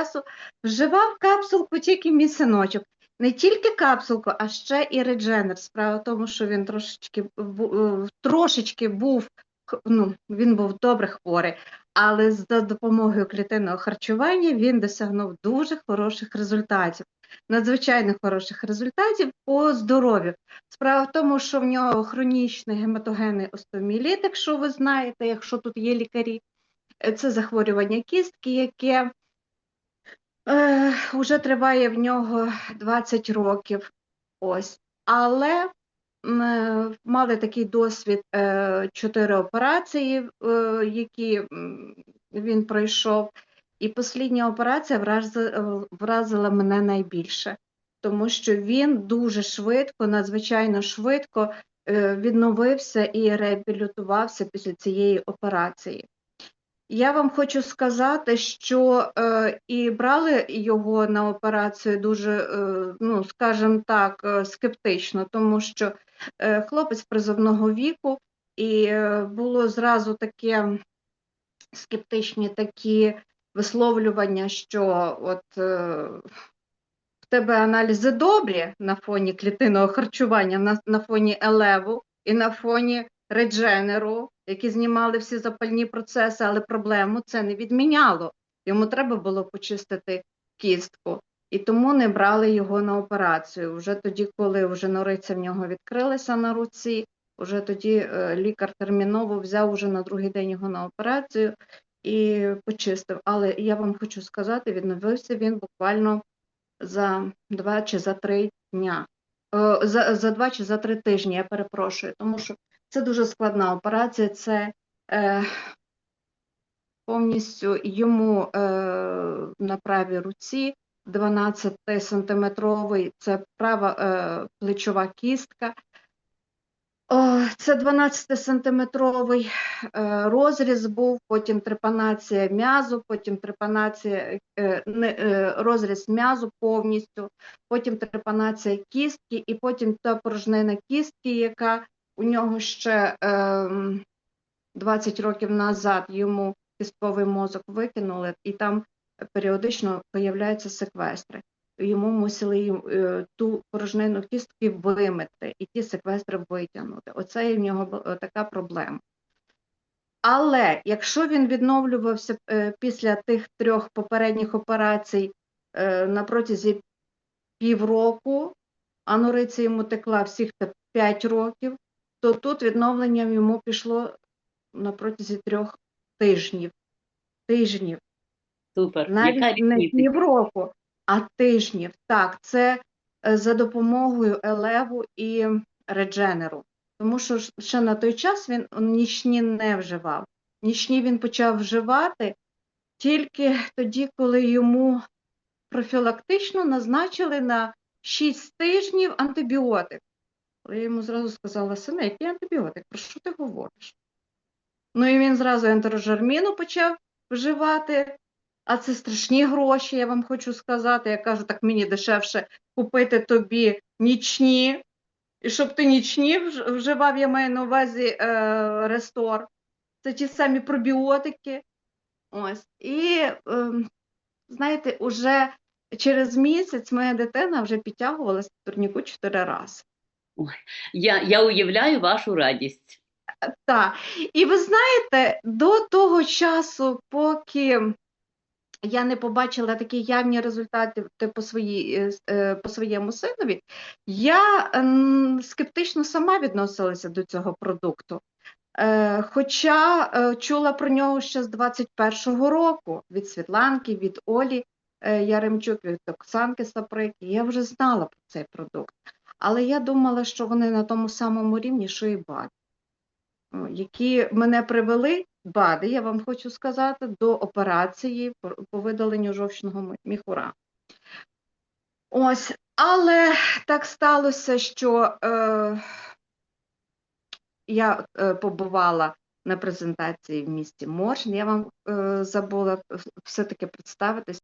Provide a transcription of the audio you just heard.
часу вживав капсулку тільки мій синочок. Не тільки капсулку, а ще і редженер. Справа в тому, що він трошечки, е, трошечки був, ну, він був добре хворий, але за допомогою клітинного харчування він досягнув дуже хороших результатів, надзвичайно хороших результатів по здоров'ю. Справа в тому, що в нього хронічний гематогенний остеоміеліт, якщо ви знаєте, якщо тут є лікарі, це захворювання кістки, яке е, вже триває в нього 20 років. Ось. Але м, е, мали такий досвід е, чотири операції, е, які він пройшов. І послідня операція вразила мене найбільше, тому що він дуже швидко, надзвичайно швидко відновився і реабілітувався після цієї операції. Я вам хочу сказати, що е, і брали його на операцію дуже, е, ну скажімо так, е, скептично, тому що е, хлопець призовного віку, і е, було зразу таке скептичні такі висловлювання, що от е, в тебе аналізи добрі на фоні клітинного харчування, на, на фоні елеву і на фоні редженеру, які знімали всі запальні процеси, але проблему це не відміняло. Йому треба було почистити кістку. І тому не брали його на операцію. Вже тоді, коли вже нориця в нього відкрилася на руці, вже тоді е, лікар терміново взяв уже на другий день його на операцію і почистив. Але я вам хочу сказати, відновився він буквально за два чи за три дня. Е, За, за два чи за три тижні, я перепрошую, тому що це дуже складна операція. Це е, повністю йому е, на правій руці 12-сантиметровий, це права е, плечова кістка. Це 12-сантиметровий е, розріз був, потім трепанація м'язу, потім трепанація, е, е, розріз м'язу повністю, потім трепанація кістки, і потім та порожнина кістки, яка у нього ще е, 20 років назад йому кістковий мозок викинули, і там періодично появляються секвестри. Йому мусили е, ту порожнину кістки вимити і ті секвестри витягнути. Оце і в нього бу- така проблема. Але якщо він відновлювався е, після тих трьох попередніх операцій е, на протязі півроку, а нориця йому текла всіх 5 років, то тут відновленням йому пішло на протязі трьох тижнів. Тижнів Супер. Яка навіть не півроку, а тижнів. Так, це е, за допомогою елеву і редженеру. Тому що ще на той час він нічні не вживав. Нічні він почав вживати тільки тоді, коли йому профілактично назначили на 6 тижнів антибіотик. Але я йому зразу сказала, сине, який антибіотик? Про що ти говориш? Ну і він зразу ентерожерміну почав вживати, а це страшні гроші, я вам хочу сказати. Я кажу, так мені дешевше купити тобі нічні, і щоб ти нічні вживав, я маю на увазі е, рестор. Це ті самі пробіотики. Ось. І, ем, знаєте, уже через місяць моя дитина вже підтягувалася в турніку чотири рази. Я, я уявляю вашу радість. Так, і ви знаєте, до того часу, поки я не побачила такі явні результати по, своїй, е, е, по своєму синові, я скептично сама відносилася до цього продукту. Е, Хоча чула про нього ще з 21-го року від Світланки, від Олі Яремчук, від Оксанки Саприки. Я вже знала про цей продукт. Але я думала, що вони на тому самому рівні, що і БАД о, які мене привели, БАДи, я вам хочу сказати, до операції по по видаленню жовчного міхура. Ось, але так сталося, що е, я е, побувала на презентації в місті Моршин. Я вам е, забула все-таки представитись.